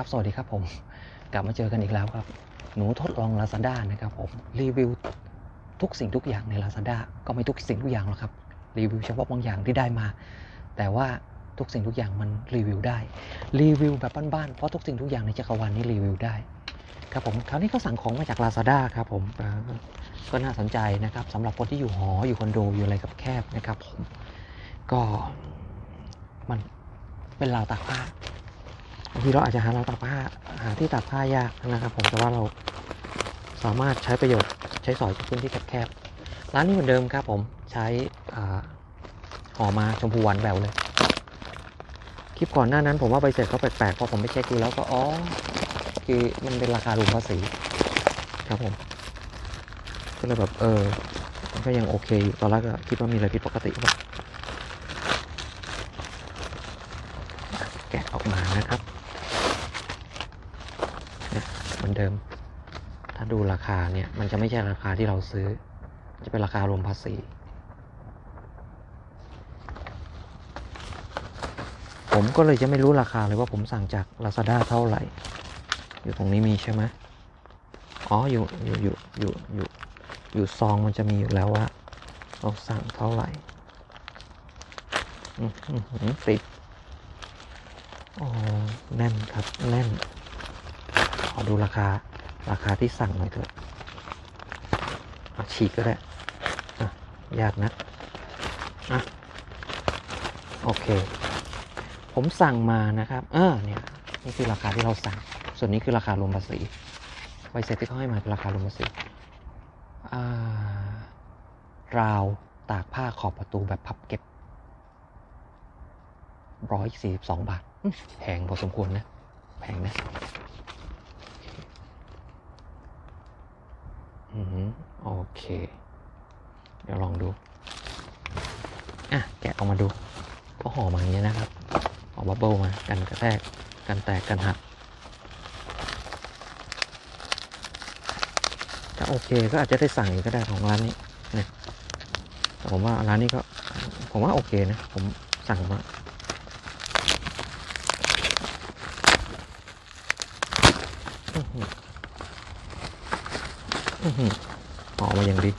ครับ สวัสดีครับผม กลับมาเจอกันอีกแล้วครับ หนูทดลอง Lazada นะครับผม รีวิวทุกสิ่งทุกอย่างใน Lazada ก็ไม่ทุกสิ่งทุกอย่างหรอกครับ รีวิวเฉพาะบางอย่างที่ได้มา แต่ว่าทุกสิ่งทุกอย่างมันรีวิวได้ รีวิวแบบบ้านๆ เพราะทุกสิ่งทุกอย่างในจักรวาลนี้รีวิวได้ ครับผม คราวนี้ก็สั่งของมาจาก Lazada ครับผม ก็น่าสนใจนะครับสำหรับคนที่อยู่หอ อยู่คอนโด อยู่อะไรกับแคบนะครับผม ก็มันเป็นราวตากผ้าางทีเราอาจจะหาเราตากผ้าหาที่ตากผ้ายากนะครับ ผมแต่ว่าเราสามารถใช้ประโยชน์ใช้สอยกพื้นที่แคบๆร้านนี้เหมือนเดิมครับผมใช้อ่าห่อมาชมพูหวานแหววเลยคลิปก่อนหน้านั้นผมว่าใบเสร็จเขาแปลกๆพอผมไปเช็คดูแล้วก็อ๋อคือมันเป็นราคารวมภาษีครับผมก็เลยแบบเออมันก็ยังโอเคอยู่ตอนแรกก็คิดว่ามีอะไรผิดปกติหรือเปล่าแกะออกมานะครับ เหมือนเดิม ถ้าดูราคาเนี่ย มันจะไม่ใช่ราคาที่เราซื้อ จะเป็นราคารวมภาษี ผมก็เลยจะไม่รู้ราคาเลยว่าผมสั่งจาก Lazada เท่าไหร่ อยู่ตรงนี้มีใช่ไหมอ๋อ อยู่ อยู่ อยู่ อยู่ อยู่ อยู่ซองมันจะมีอยู่แล้วว่า เราสั่งเท่าไหร่ติดอ๋อ แน่นครับ แน่น อดูราคาราคาที่สั่งหน่อยเถอะเอาฉีกก็ได้ยากนะอะโอเค ผมสั่งมานะครับ เออเนี่ยนี่คือราคาที่เราสั่ง ส่วนนี้คือราคารวมภาษีใบเสร็จที่เขาให้มาคือราคารวมภาษีราวตากผ้าขอบประตูแบบพับเก็บร้อยสี่สิบสองบาท แพงพอสมควรนะ แพงนะ อืมโอเค เดี๋ยวลองดู อะ แกะออกมาดูก็ห่อมาอย่างนี้นะครับห่อบับเบิลมากันกระแทกกันแตกกันหักถ้าโอเคก็อาจจะได้สั่งอีกก็ได้ของร้านนี้เนี่ยแต่ผมว่าร้านนี้ก็ ผมว่าโอเคนะ ผมสั่งมาอื้ อออื้อหือห่อมาอย่างดี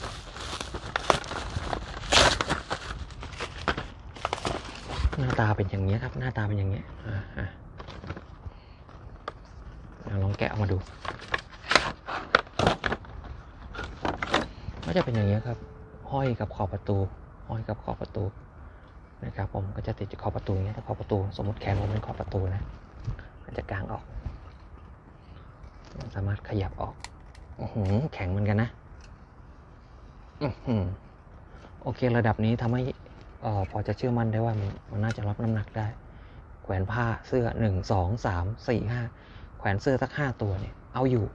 หน้าตาเป็นอย่างนี้ครับ หน้าตาเป็นอย่างนี้ลองแกะออกมาดูก็จะเป็นอย่างนี้ครับ ห้อยกับขอบประตู ห้อยกับขอบประตูนะครับ ผมก็จะติดขอบประตูอย่างเงี้ยถ้าขอบประตู สมมติแขนผมเป็นขอบประตูนะมันจะกางออก สามารถขยับออก อื้อหือแข็งเหมือนกันนะอโอเคระดับนี้ทำให้อพอจะเชื่อมั่นได้ว่ามันมันน่าจะรับน้ำหนักได้ แขวนผ้าเสื้อหนึ่งสองสามสี่ห้าแขวนเสื้อสักห้าตัวเนี่ย เอาอยู่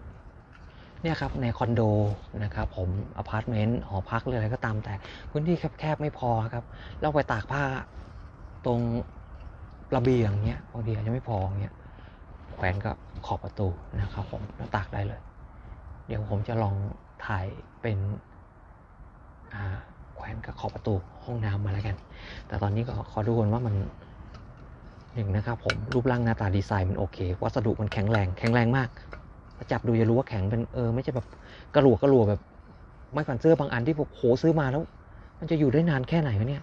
เนี่ยครับในคอนโดนะครับผมอพาร์ตเมนต์หอพักหรืออะไรก็ตามแต่ พื้นที่แคบๆไม่พอครับเราไปตากผ้าตรงระเบียงเนี้ยบางทีอาจจะไม่พอเงี้ยแขวนกับขอบประตูนะครับผมแล้วตากได้เลย เดี๋ยวผมจะลองถ่ายเป็นแขวนกับขอบประตูห้องน้ำมาแล้วกัน แต่ตอนนี้ก็ขอดูก่อนว่ามันหนึ่งนะครับผมรูปร่างหน้าตาดีไซน์มันโอเค วัสดุมันแข็งแรง แข็งแรงมากจับดูจะรู้ว่าแข็งเป็นเออไม่ใช่แบบกระหลวกกระหลวแบบไม่ฝันเสื้อบางอันที่ผมโหซื้อมาแล้ว มันจะอยู่ได้นานแค่ไหนวะเนี่ย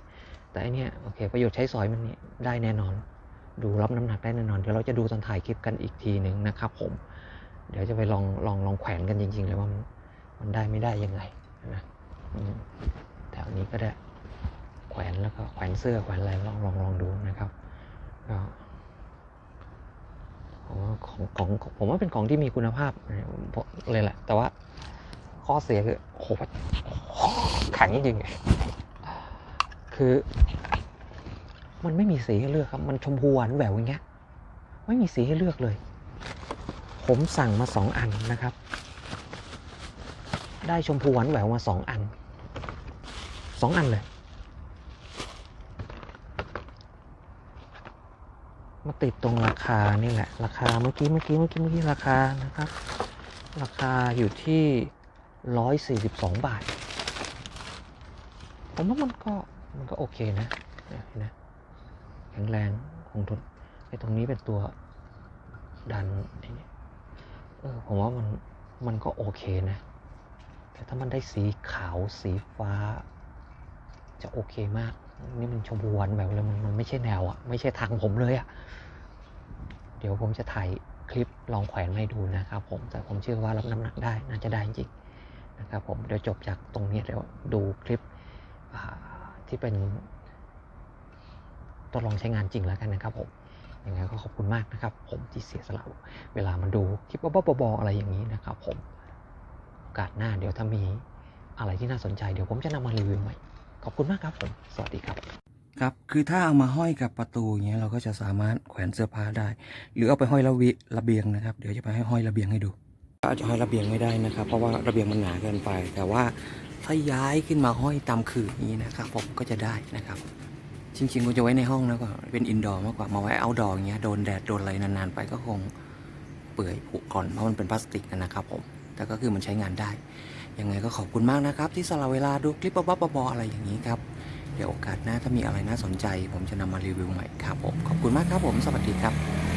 แต่อันเนี้ยโอเค ประโยชน์ใช้สอยมันนี่ได้แน่นอน ดูรับน้ำหนักได้แน่นอนเดี๋ยวเราจะดูตอนถ่ายคลิปกันอีกทีหนึ่งนะครับผม เดี๋ยวจะไปลองลองลองแขวนกันจริง ๆ เลยว่ามันมันได้ไม่ได้ยังไงนะแถวนี้ก็ได้แขวนแล้วก็แขวนเสื้อแขวนอะไรลองลองลองดูนะครับก็ผมว่าของของผมว่าเป็นของที่มีคุณภาพเลยแหละ แต่ว่าข้อเสียคือโอ้โหแข็งจริงๆคือ มันไม่มีสีให้เลือกครับ มันชมพูหวานแหววอย่างเงี้ย ไม่มีสีให้เลือกเลย ผมสั่งมาสองอันนะครับ ได้ชมพูหวานแหววมาสองอันสองอันเลย มาติดตรงราคานี่แหละ ราคาเมื่อกี้เมื่อกี้เมื่อกี้เมื่อกี้ราคานะครับ ราคาอยู่ที่ร้อยสี่สิบสองบาท ผมว่ามันก็มันก็โอเคนะเนี่ยเห็นไหมแข็งแรงคงทนไอ้ตรงนี้เป็นตัวดันไอ้นี่ เออผมว่ามันมันก็โอเคนะ แต่ถ้ามันได้สีขาวสีฟ้า จะโอเคมาก นี่มันชมพูหวานแบบเลยมันมันไม่ใช่แนวอะไม่ใช่ทางผมเลยอะเดี๋ยวผมจะถ่ายคลิปลองแขวนให้ดูนะครับผม แต่ผมเชื่อว่ารับน้ำหนักได้น่าจะได้จริงนะครับผมเดี๋ยวจบจากตรงนี้เดี๋ยวดูคลิปที่เป็นทดลองใช้งานจริงแล้วกันนะครับผม ยังไงก็ขอบคุณมากนะครับ ผมที่เสียสละเวลามาดูคลิปบ้าบอๆอะไรอย่างนี้นะครับ ผมโอกาสหน้าเดี๋ยวถ้ามีอะไรที่น่าสนใจเดี๋ยวผมจะนำมารีวิวใหม่ ขอบคุณมากครับผม สวัสดีครับ ครับ คือถ้าเอามาห้อยกับประตูอย่างเงี้ยเราก็จะสามารถแขวนเสื้อผ้าได้ หรือเอาไปห้อยระเบีระเบียงนะครับ เดี๋ยวจะไปให้ห้อยระเบียงให้ดู อาจจะห้อยระเบียงไม่ได้นะครับ เพราะว่าระเบียงมันหนาเกินไป แต่ว่าถ้าย้ายขึ้นมาห้อยตามขื่อนี้นะครับผมก็จะได้นะครับ จริงๆก็จะไว้ในห้องนะก็เป็นอินดอร์มากกว่ามาไว้เอาดอร์อย่างเงี้ยโดนแดดโดนอะไรนานๆไปก็คงเปื่อยผุก่อนเพราะมันเป็นพลาสติกนะครับผมแต่ก็คือมันใช้งานได้ ยังไงก็ขอบคุณมากนะครับ ที่สละเวลาดูคลิปบ๊อบบอๆอะไรอย่างนี้ครับ เดี๋ยวโอกาสหน้าถ้ามีอะไรน่าสนใจ ผมจะนำมารีวิวใหม่ครับผมขอบคุณมากครับผมสวัสดีครับ